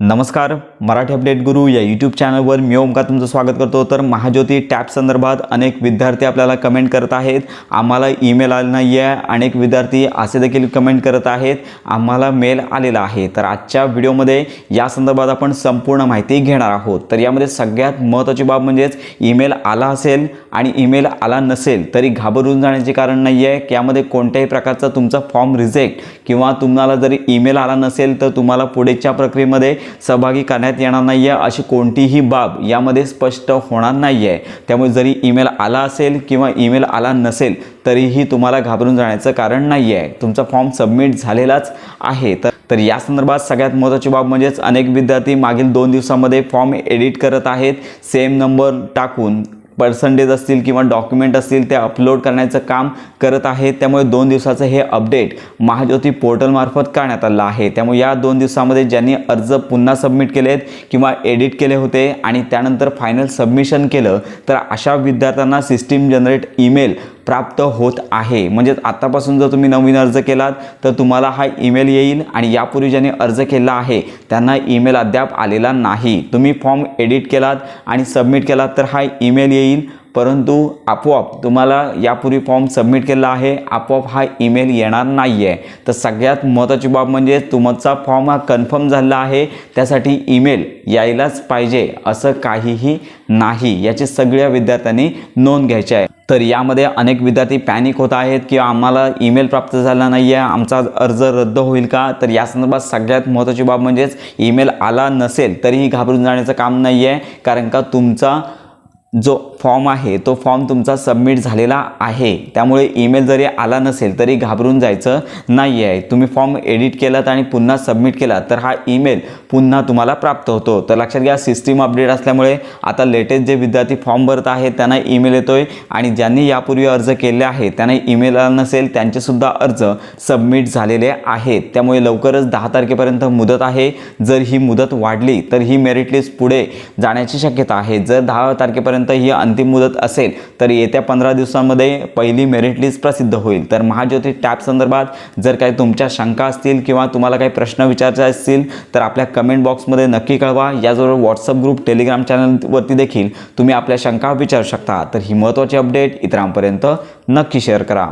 नमस्कार मराठी अपडेट गुरु या यूट्यूब चॅनलवर मी ओमकार तुमचं स्वागत करतो. तर महाज्योती टॅब संदर्भात अनेक विद्यार्थी आपल्याला कमेंट करत आहेत. आम्हाला ईमेल आला नाही आहे अनेक विद्यार्थी असे देखील कमेंट करत आहेत. आम्हाला मेल आलेला आहे. तर आजच्या व्हिडिओमध्ये या संदर्भात आपण संपूर्ण माहिती घेणार आहोत. तर यामध्ये सगळ्यात महत्त्वाची बाब म्हणजेच ईमेल आला असेल आणि ईमेल आला नसेल तरी घाबरून जाण्याचे कारण नाही आहे की यामध्ये कोणत्याही प्रकारचा तुमचा फॉर्म रिजेक्ट किंवा तुम्हाला जरी ईमेल आला नसेल तर तुम्हाला पुढेच्या प्रक्रियेमध्ये सहभागी करण्यात येणार नाही आहे अशी कोणतीही बाब यामध्ये स्पष्ट होणार नाही आहे त्यामुळे जरी ईमेल आला असेल किंवा ईमेल आला नसेल तरीही तुम्हाला घाबरून जाण्याचं कारण नाही आहे तुमचा फॉर्म सबमिट झालेलाच आहे. तर तर या संदर्भात सगळ्यात महत्त्वाची बाब म्हणजेच अनेक विद्यार्थी मागील दोन दिवसामध्ये फॉर्म एडिट करत आहेत. सेम नंबर टाकून पर्सेंटेज असतील किंवा डॉक्युमेंट असतील ते अपलोड करण्याचं काम करत आहे. त्यामुळे दोन दिवसाचं हे अपडेट महाज्योती पोर्टलमार्फत करण्यात आलं आहे. त्यामुळे या दोन दिवसामध्ये ज्यांनी अर्ज पुन्हा सबमिट केले आहेत किंवा एडिट केले होते आणि त्यानंतर फायनल सबमिशन केलं तर अशा विद्यार्थ्यांना सिस्टीम जनरेट ईमेल प्राप्त होत आहे. म्हणजेच आत्तापासून जर तुम्ही नवीन अर्ज केलात तर तुम्हाला हा ईमेल येईल आणि यापूर्वी ज्यांनी अर्ज केला आहे त्यांना ईमेल अद्याप आलेला नाही. तुम्ही फॉर्म एडिट केलात आणि सबमिट केलात तर हा ईमेल येईल. परंतु आपोआप तुम्हाला यापूर्वी फॉर्म सबमिट केला आहे. आपोआप हा ईमेल येणार नाही आहे तर सगळ्यात महत्त्वाची बाब म्हणजे तुमचा फॉर्म हा कन्फर्म झाला आहे. त्यासाठी ईमेल यायलाच पाहिजे असं काहीही नाही. याची सगळ्या विद्यार्थ्यांनी नोंद घ्यायची आहे. तर यामध्ये अनेक विद्यार्थी पॅनिक होत आहेत की आम्हाला ईमेल प्राप्त झाला नाही आहे आमचा अर्ज रद्द होईल का? तर या संदर्भात सगळ्यात महत्त्वाची बाब म्हणजेच ईमेल आला नसेल तरीही घाबरून जाण्याचं काम नाही आहे कारण का तुमचा जो फॉर्म आहे तो फॉर्म तुमचा सबमिट झालेला आहे. त्यामुळे ईमेल जरी आला नसेल तरी घाबरून जायचं नाही आहे तुम्ही फॉर्म एडिट केलात आणि पुन्हा सबमिट केला तर हा ईमेल पुन्हा तुम्हाला प्राप्त होतो. तर लक्षात घ्या सिस्टीम अपडेट असल्यामुळे आता लेटेस्ट जे विद्यार्थी फॉर्म भरत आहेत त्यांना ईमेल येतो आहे आणि ज्यांनी यापूर्वी अर्ज केले आहे त्यांना ईमेल आला नसेल त्यांचेसुद्धा अर्ज सबमिट झालेले आहेत. त्यामुळे लवकरच दहा तारखेपर्यंत मुदत आहे. जर ही मुदत वाढली तर ही मेरिट लिस्ट पुढे जाण्याची शक्यता आहे. जर दहा तारखेपर्यंत ही अंतिम मुदत असेल तर येत्या पंधरा दिवसांमध्ये पहिली मेरिट लिस्ट प्रसिद्ध होईल. तर महाज्योती टॅब संदर्भात जर काही तुमच्या शंका असतील किंवा तुम्हाला काही प्रश्न विचारायचे असतील तर आपल्या कमेंट बॉक्समध्ये नक्की कळवा. याचबरोबर व्हॉट्सअप ग्रुप टेलिग्राम चॅनलवरती देखील तुम्ही आपल्या शंका विचारू शकता. तर ही महत्त्वाची अपडेट इतरांपर्यंत नक्की शेअर करा.